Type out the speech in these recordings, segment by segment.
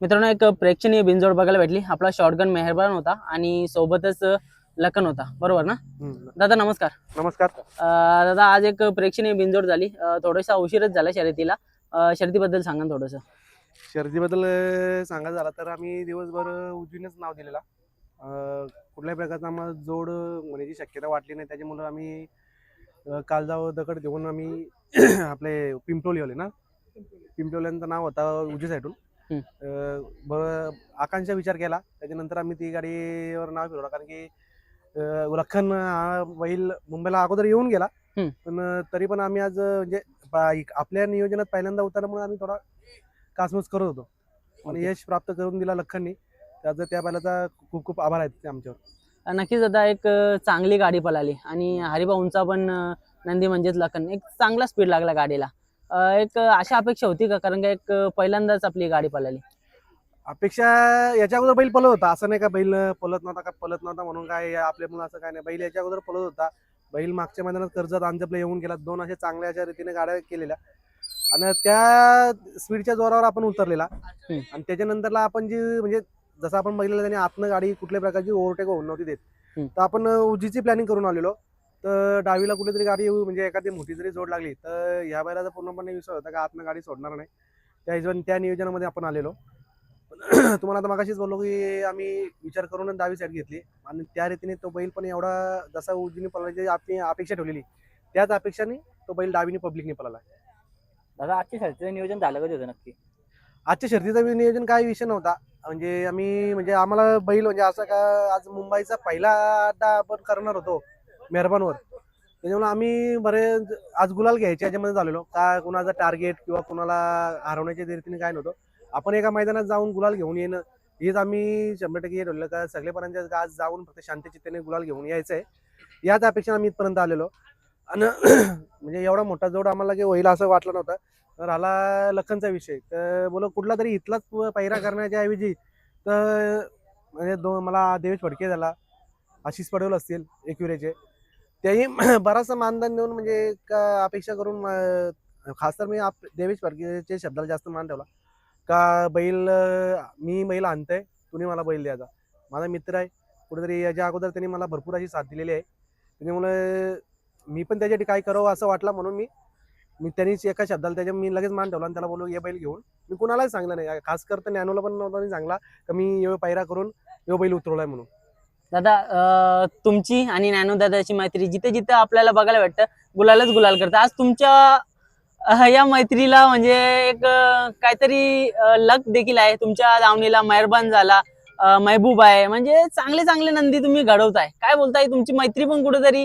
मित्रांनो एक प्रेक्षणीय बिनजोड बघायला भेटली. आपला शॉटगन मेहरबान होता आणि सोबतच लखन होता. बरोबर ना. दादा नमस्कार. नमस्कार. अं, दादा आज एक प्रेक्षणीय बिनजोड झाली. अं, थोडासा उशीरच झाला शर्यतीला. अं, शर्यतीबद्दल सांगा ना थोडंसं. शर्यतीबद्दल अं, सांगायचं झालं तर आम्ही दिवसभर उजवीनच नाव दिलेला. अं, कुठल्याही प्रकारचा आम्हाला जोड होण्याची शक्यता वाटली नाही. त्याच्यामुळं आम्ही अं, कालजाव दगड देऊन आम्ही आपले पिंपलोली आले ना? पिंपलोल्यांचं नाव होता उजी साईडून आकांक्षा विचार केला. त्याच्यानंतर आम्ही ती गाडीवर नाव फिरवलं. कारण की लखन हा बैल मुंबईला अगोदर येऊन गेला. पण तरी पण आम्ही आज म्हणजे आपल्या नियोजनात पहिल्यांदा उतरल्यामुळे आम्ही थोडा कासमूस करत होतो. आणि ओके. यश प्राप्त करून दिला लखननी. त्याचा त्या बैलाचा खूप खूप आभार आहेत आमच्यावर. नक्कीच दादा एक चांगली गाडी पळाली. आणि हरिभाऊंचा पण नंदी म्हणजेच लखन. एक चांगला स्पीड लागला गाडीला. एक अशा अपेक्षा होती का? कारण का एक पहिल्यांदाच आपली गाडी पळाली. अपेक्षा याच्या अगोदर बैल पळत होता. असं नाही का बैल पळत नव्हता का? पळत नव्हता म्हणून काय आपल्या मुलं असं काय नाही. बैल याच्या अगोदर पळत होता. बैल मागच्या मैदानात कर्जत अंजपला येऊन गेला. दोन अशा चांगल्या अशा रीतीने गाड्या केलेल्या. आणि त्या स्पीडच्या जोरावर आपण उतरलेला. आणि त्याच्यानंतरला आपण जी म्हणजे जसं आपण बघितलं त्याने आतनं गाडी कुठल्या प्रकारची ओव्हरटेक होऊन नव्हती देत. तर आपण उजीची प्लॅनिंग करून आलेलो. तर डावीला कुठेतरी गाडी येऊ म्हणजे एखादी मोठी जरी जोड लागली तर ह्या बैलाचा पूर्णपणे विश्वास होता का आतनं गाडी सोडणार नाही. त्या हिशोबाने त्या नियोजनामध्ये आपण आलेलो. तुम्हाला आता मगाशीच बोललो की आम्ही विचार करूनच डावी साईड घेतली. आणि त्या रीतीने तो बैल पण एवढा जसा उजवीने पळायची आपली अपेक्षा ठेवलेली त्याच अपेक्षाने तो बैल डावीने पब्लिकने पळाला. दादा आजच्या शर्यतीचं नियोजन झालं कधी होतं नक्की? आजच्या शर्यतीचा बी नियोजन काही विषय नव्हता. म्हणजे आम्ही म्हणजे आम्हाला बैल म्हणजे असं का आज मुंबईचा पहिला अड्डा आपण करणार होतो. मेहरबानवर. त्याच्यामुळे आम्ही बरेच आज गुलाल घ्यायचे याच्यामध्ये झालेलो. का कुणाचा टार्गेट किंवा कुणाला हरवण्याच्या रीतीने काय नव्हतं. आपण एका मैदानात जाऊन गुलाल घेऊन येणं हेच आम्ही शंभर टक्के हे ठरवलं का सगळेपर्यंत आज जाऊन फक्त शांतचित्तेने गुलाल घेऊन यायचं आहे याच अपेक्षा आम्ही इथपर्यंत आलेलो. आणि म्हणजे एवढा मोठा जोड आम्हाला की होईल असं वाटलं नव्हतं. तर आला लखनचा विषय. तर बोलो कुठला तरी इथलाच पहिरा करण्याच्या ऐवजी तर म्हणजे दोन मला देवेश फडके झाला. आशिष पडवल असतील एकविरेचे त्याही बराचसा मानधन देऊन म्हणजे का अपेक्षा करून खास तर मी आप देवेश परगेचे शब्दाला जास्त मान ठेवला. का बैल मी बैल आणतंय तुम्ही मला बैल द्यायचा माझा मित्र आहे कुठेतरी याच्या अगोदर त्यांनी मला भरपूर अशी साथ दिलेली आहे. त्याच्यामुळे मी पण त्याच्यासाठी काय करावं असं वाटलं म्हणून मी मी त्यांनीच एका शब्दाला त्याच्या मी लगेच मान ठेवला आणि त्याला बोललो ये बैल घेऊन. मी कुणालाच सांगलं नाही. खास कर तर ज्ञानोला पण नव्हता मी सांगला का मी यो पायरा करून यो बैल उतरवलाय म्हणून. दादा तुमची आणि नॅनो दादाची मैत्री जिथे जिथे आपल्याला बघायला भेटतं गुलालच गुलाल करतं. आज तुमच्या या मैत्रीला म्हणजे एक काहीतरी लक देखील आहे. तुमच्या दावणीला मेहरबान झाला महबूब आहे. म्हणजे चांगले चांगले नंदी तुम्ही घडवताय. काय बोलताय? तुमची मैत्री पण कुठेतरी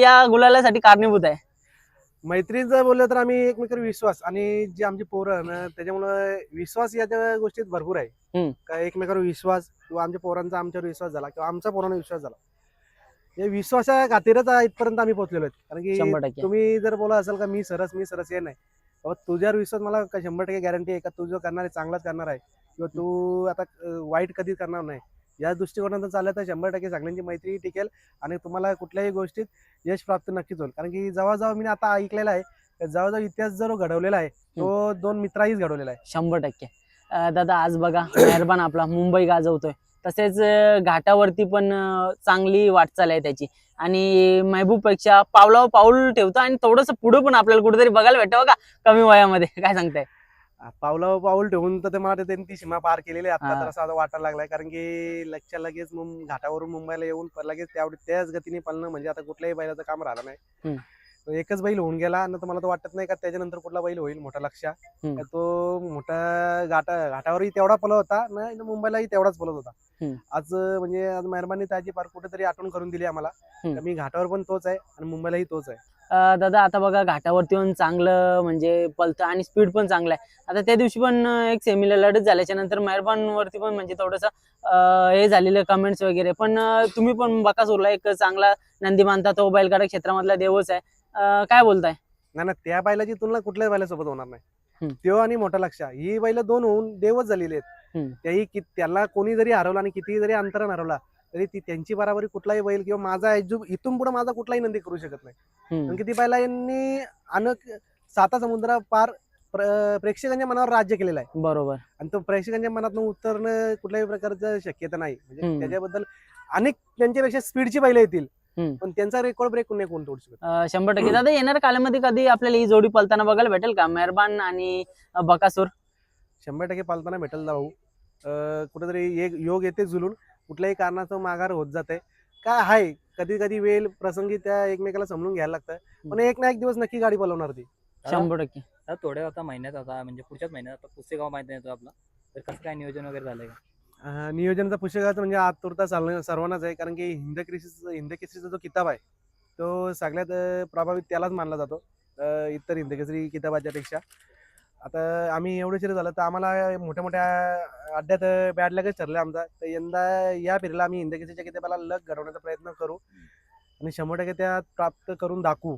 या गुलालासाठी कारणीभूत आहे. मैत्रीचं बोललं तर आम्ही एकमेकांवर विश्वास आणि जे आमची पोरं आहे ना त्याच्यामुळे विश्वास याच्या गोष्टीत भरपूर आहे. हम्म. का एकमेकांवर विश्वास किंवा आमच्या पोरांचा आमच्यावर विश्वास झाला किंवा आमच्या पोरांना विश्वास झाला. हे विश्वासा खातीरच इथपर्यंत आम्ही पोहोचलेलो आहेत. कारण की शंभर टक्के. तुम्ही जर बोला असाल का मी सरस मी सरस हे नाही. बाबा तुझ्यावर विश्वास मला का शंभर टक्के गॅरंटी आहे का? तू जो करणार आहे चांगलाच करणार आहे. किंवा तू आता अं, वाईट कधीच करणार नाही. या दृष्टिकोनातून चाललं तर शंभर टक्के सगळ्यांची मैत्री टिकेल आणि तुम्हाला कुठल्याही गोष्टीत यश प्राप्त नक्कीच होईल. कारण की जेव्हा मी आता ऐकलेलं आहे का जेव्हा इतिहास जो घडवलेला आहे तो दोन मित्राहीच घडवलेला आहे. शंभर टक्के. दादा आज बघा मेहरबान आपला. मुंबई गाजवतोय. तसेच घाटावरती पण चांगली वाटचाल आहे त्याची. आणि महबूबपेक्षा पावलावर पाऊल ठेवतो आणि थोडस पुढे पण आपल्याला कुठेतरी बघायला भेटतं बघा कमी वयामध्ये. काय सांगताय? पावलावर पाऊल ठेवून तर ते मला त्यांनी ती सीमा पार केलेली आहे. आता. तर असं आता वाटायला लागलाय. कारण की लगच्या लगेच मुं- घाटावरून मुंबईला येऊन लगेच त्यावढी त्याच गतीने पळणं म्हणजे आता कुठल्याही बैलाचं काम राहिलं नाही. एकच बैल होऊन गेला आणि मला तर वाटत नाही का त्याच्यानंतर कुठला बैल होईल मोठा लक्ष. तो मोठा घाटा घाटावरही तेवढा पळत होता. नाही मुंबईलाही तेवढाच पळत होता. आज म्हणजे आज मेहरबानी त्याची पार कुठेतरी आठवण करून दिली आम्हाला. मी घाटावर पण तोच आहे आणि मुंबईलाही तोच आहे. दादा आता बघा घाटावरती पण चांगलं म्हणजे पलतं आणि स्पीड पण चांगलं आहे. आता त्या दिवशी पण एक सेमीला लढत झाल्याच्यानंतर मेहरबान वरती पण म्हणजे थोडस हे झालेलं कमेंट्स वगैरे. पण तुम्ही पण बकासूरला एक चांगला नंदी मानता तो बैलगाडा क्षेत्रामधला देवच आहे. काय बोलताय? नाही ना त्या बैलाची तुलना कुठल्याच बैलासोबत होणार नाही. त्यो आणि मोठा लक्ष ही बैल दोन होऊन देवच झालेली आहेत. त्याही त्याला कोणी जरी हरवला आणि कितीही जरी अंतरण हरवला तरी ती त्यांची बराबरी कुठलाही बैल किंवा माझा अजूब इथून पुढे माझा कुठलाही नंदी करू शकत नाही. कारण की ती बैला यांनी अनेक साता समुद्र पार प्र- प्रेक्षकांच्या मनावर राज्य केलेलं आहे. बरोबर. आणि तो प्रेक्षकांच्या मनातून उतरणं कुठल्याही प्रकारचं शक्यता नाही. म्हणजे. त्याच्याबद्दल अनेक त्यांच्यापेक्षा स्पीडची बैल येतील. पण त्यांचा रेकॉर्ड ब्रेक नाही कोण तोडू शकत? शंभर टक्के. दादा येणाऱ्या कालामध्ये कधी आपल्याला ही जोडी पलताना बघायला भेटेल का? मेहरबान आणि बकासूर. शंभर टक्के पालताना भेटेल भाऊ. कुठेतरी एक योग येते जुलून. कुठल्याही कारणाचं माघार होत जाते. काय आहे? कधी कधी वेळ प्रसंगी त्या एकमेकाला समजून घ्यायला लागतं. पण एक ना एक दिवस नक्की गाडी बोलवणार ती. शंभर टक्के. आता थोड्या आता महिन्यात आता म्हणजे पुढच्याच महिन्यात आता पुसेगाव माहिती येतो आपला. तर कसं काय नियोजन वगैरे झालंय का? नियोजनाचा पुस्तकाचं म्हणजे आतुरता चालणं सर्वांनाच आहे. कारण की हिंद केसरीचा हिंद केसरीचा जो किताब आहे तो सगळ्यात प्रभावित त्यालाच मानला जातो. इतर हिंद केसरी किताबाच्या पेक्षा. आता आम्ही एवढे चिर झालं तर आम्हाला मोठ्या मोठ्या अड्ड्यात बॅड लगच ठरलं आमचा. तर यंदा या फेरीला आम्ही हिंद केसरीच्या किताबाला लग घडवण्याचा प्रयत्न करू आणि शंभर टक्के त्यात प्राप्त करून दाखवू.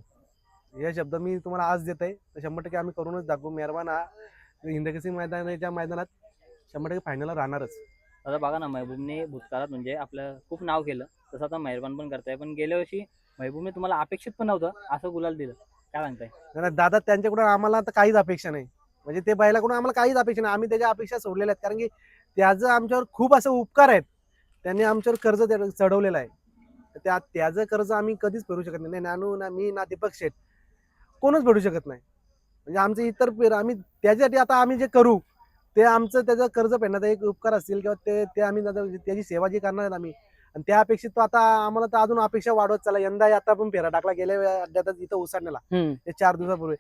हे शब्द मी तुम्हाला आज देत आहे तर शंभर टक्के आम्ही करूनच दाखवू. मेहरबान हा हिंद केसरी मैदानाच्या मैदानात शंभर टक्के फायनल राहणारच. आता बघा ना महबूबने भूतकाळात म्हणजे आपलं खूप नाव केलं. तसं आता मेहरबान पण करताय. पण गेल्या वर्षी महबूबने तुम्हाला अपेक्षित पण नव्हतं असं गुलाल दिलं. काय सांगताय? दादा त्यांच्याकडून आम्हाला तर काहीच अपेक्षा नाही. म्हणजे ते बैलाकडून आम्हाला काहीच अपेक्षा नाही. आम्ही त्याच्या अपेक्षा सोडलेल्या आहेत. कारण की त्याचं आमच्यावर खूप असं उपकार आहेत. त्यांनी आमच्यावर कर्ज चढवलेलं आहे. त्या त्याचं कर्ज आम्ही कधीच फेडू शकत नाही. ना नानू ना मी ना दीपक शेठ. कोणच फेडू शकत नाही. म्हणजे आमचे इतर पेर आम्ही त्याच्यासाठी आता आम्ही जे करू ते आमचं त्याचं कर्ज फेडण्याचा एक उपकार असतील किंवा ते ते आम्ही त्याची सेवा जी करणार आहेत आम्ही आणि त्या अपेक्षित तो आता आम्हाला तर अजून अपेक्षा वाढवत चालला. यंदा आता पण फेरा टाकला. गेल्या अड्ड्यातच इथं. ते चार दिवसापूर्वी.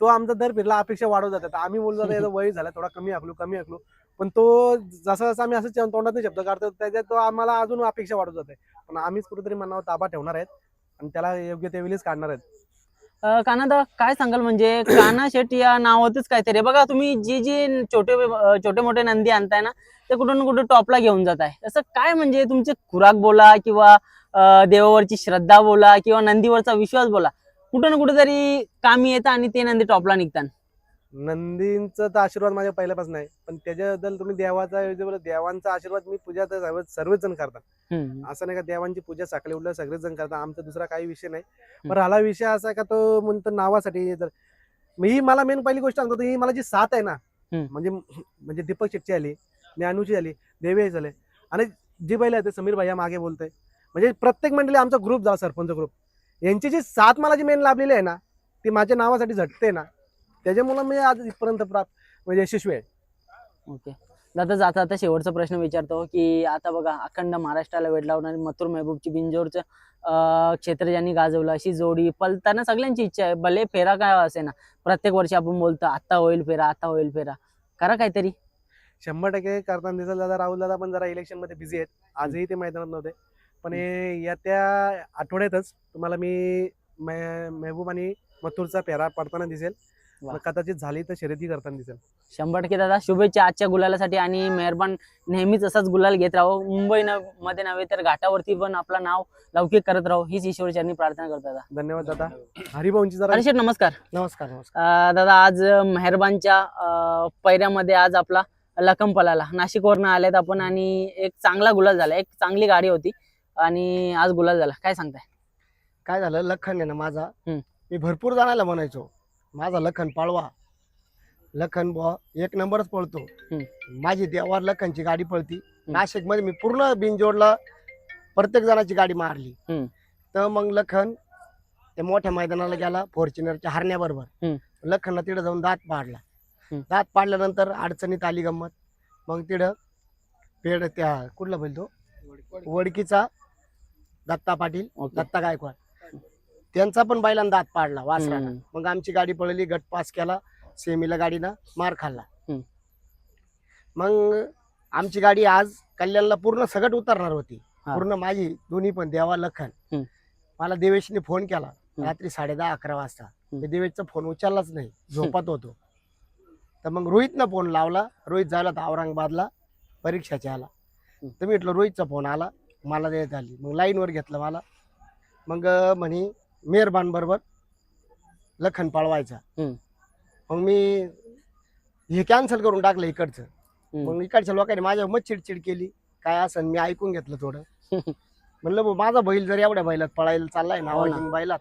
तो आमचा दर फिरला अपेक्षा वाढवत जातात. आम्ही बोललो जातो याचा वय झाला थोडा कमी आखलो कमी आखलो. पण तो जसा जसा आम्ही असं तोंडात शब्द काढतो त्याच्यात तो आम्हाला अजून अपेक्षा वाढवत जाते पण आम्हीच कुठेतरी मनावर ताबा ठेवणार आहेत आणि त्याला योग्य ते वेळीच काढणार आहेत. कानादा काय सांगाल म्हणजे काना शेट या नावातच काहीतरी बघा तुम्ही जी जी छोटे छोटे मोठे नंदी आणताय ना ते कुठून ना कुठे टॉपला घेऊन जात आहे. असं काय म्हणजे तुमचे खुराक बोला किंवा देवावरची श्रद्धा बोला किंवा नंदीवरचा विश्वास बोला कुठं ना कुठे तरी कामी येतं आणि ते नंदी टॉपला निघतात. नंदींचा तर आशीर्वाद माझ्या पहिल्यापासून आहे. पण त्याच्याबद्दल तुम्ही देवाचा देवांचा आशीर्वाद मी पूजा तर सर्व सर्वच जण करतात. असं नाही का देवांची पूजा सकाळी उठल्या सगळेच जण करतात. आमचा दुसरा काही विषय नाही. पण राहिला विषय असा का तो म्हणतो नावासाठी जर मग ही मला मेन पहिली गोष्ट सांगतो ही मला जी साथ आहे ना हम्म. म्हणजे म्हणजे दीपक शेट्टी आली ज्ञानूची आली देवी झाले आणि जी बैल आहे ते समीर भैया मागे बोलतोय. म्हणजे प्रत्येक मंडळी आमचा ग्रुप जा सरपंच ग्रुप यांची जी साथ मला जी मेन लाभलेली आहे ना ती माझ्या नावासाठी झटते ना. त्याच्यामुळे मी आज इथपर्यंत प्राप्त म्हणजे यशस्वी आहे. ओके. दादा जाता आता शेवटचा प्रश्न विचारतो की आता बघा अखंड महाराष्ट्राला वेळ लावणारी मथुर महबूबची बिंजोरचं क्षेत्र ज्यांनी गाजवलं अशी जोडी पलताना सगळ्यांची इच्छा आहे. भले फेरा काय असे ना प्रत्येक वर्षी आपण बोलतो आता होईल फेरा आता होईल फेरा. करा काहीतरी. शंभर टक्के करताना दिसेल दादा राहुल दादा पण जरा इलेक्शनमध्ये बिझी आहेत. आजही ते मैदानात नव्हते. पण हे येत्या आठवड्यातच तुम्हाला मी मे- मेहबूब आणि मथुरचा पेरा पडताना दिसेल. कदाचित झाली तर शर्यती करताना दिसेल. शंभर टक्के दादा शुभेच्छा आजच्या गुलालासाठी आणि मेहरबान नेहमीच असाच गुलाल घेत राहो. मुंबई मध्ये नव्हे तर घाटावरती पण आपलं नाव लौकिक करत राहो. हीच ईश्वरचरणी प्रार्थना करतो दादा. धन्यवाद दादा. हरिभाऊंची जरा नमस्कार. नमस्कार नमस्कार. दादा आज मेहरबानच्या पैऱ्यामध्ये आज आपला लखम पलाला नाशिकवरनं आलेत आपण आणि एक चांगला गुलाल झाला. एक चांगली गाडी होती. आणि आज गुलाल झाला. काय सांगताय? काय झालं? लखन आहे ना माझा. हम्म. मी भरपूर जणांना म्हणायचो माझा लखन पाळवा. लखन बुवा एक नंबरच पळतो. माझी देवार लखनची गाडी पळती. नाशिकमध्ये मी पूर्ण बिनजोडला प्रत्येक जणाची गाडी मारली. हम्म. तर मग लखन ते मोठ्या मैदानाला गेला फॉर्च्युनरच्या हरण्याबरोबर. हम्म. लखनला तिथं जाऊन दात पाडला. हम्म. दात पाडल्यानंतर अडचणीत आली गंमत. मग तिथं पेड त्या कुठला बैल तो? वडकीचा दत्ता पाटील ओके. दत्ता गायकवाड. त्यांचा पण बैलांना दात पाडला वासराला हम्म. मग आमची गाडी पळली गट पास केला सेमीला गाडीनं मार खाल्ला. हम्म. मग आमची गाडी आज कल्याणला पूर्ण सगट उतरणार होती. हा. पूर्ण माझी दोन्ही पण देवा लखन. हम्म. मला देवेशने फोन केला. रात्री साडे दहा अकरा वाजता. मी देवेशचा फोन उचललाच नाही. झोपत होतो. तर मग रोहितनं फोन लावला. रोहित झाला तर औरंगाबादला परीक्षाच्या आला. तर मी म्हटलं रोहितचा फोन आला. मला देत आली मग लाईनवर घेतलं मला मग म्हणे मेहरबान बरोबर लखन पाळवायचा. मग मी हे कॅन्सल करून टाकलं इकडचं. मग इकडच्या लोकांनी माझ्या मग चिडचिड केली काय असं मी ऐकून घेतलं थोडं म्हणलं "भाऊ, माझा बैल जर एवढ्या बैलात पळायला चाललाय ना हो. बैलात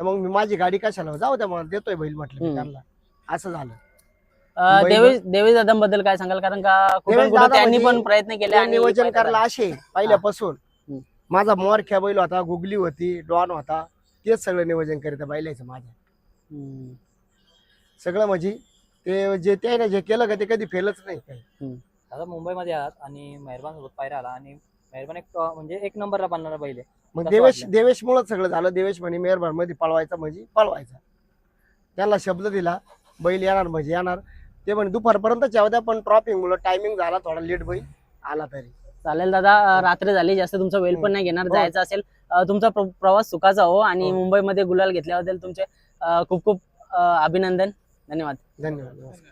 तर मग मी माझी गाडी कशाला जाऊ द्या मला देतोय बैल म्हटलं. त्यांना असं झालं देवेश देवेश दादांबद्दल काय सांगाल? कारण का कुठून देवेश कुठं दादा त्यांनी म्हणजे पण प्रयत्न केले ते आणि नियोजन फायदा करायला. असे पहिल्यापासून. माझा मोरख्या बैल होता गुगली होती डॉन होता तेच सगळं नियोजन करीत बैलायचं माझ्या. हम्म. सगळं म्हणजे ते जे त्याने जे केलं का ते कधी फेलच नाही काही. आता मुंबईमध्ये आहात आणि मेहरबान सोबत पायरा आला आणि मेहरबान एक अं, म्हणजे एक नंबरला बांधणारा बैल आहे. मग देवेश वाटलं? देवेश मुळच सगळं झालं. देवेश म्हणे मेहरबानमध्ये पळवायचा म्हणजे पळवायचा. त्याला शब्द दिला बैल येणार म्हणजे येणार. ते म्हणे दुपारपर्यंत द्या पण ट्रॉपिंग मुळे टायमिंग झाला थोडा लेट बैल आला तरी. चालेल दादा रात्र झाली जास्त तुमचा वेळ पण नाही घेणार हो. जायचं असेल. तुमचा प्र- प्रवास सुखाचा हो आणि हो. मुंबईमध्ये गुलाल घेतल्याबद्दल तुमचे खूप खूप अभिनंदन. धन्यवाद. धन्यवाद नमस्कार.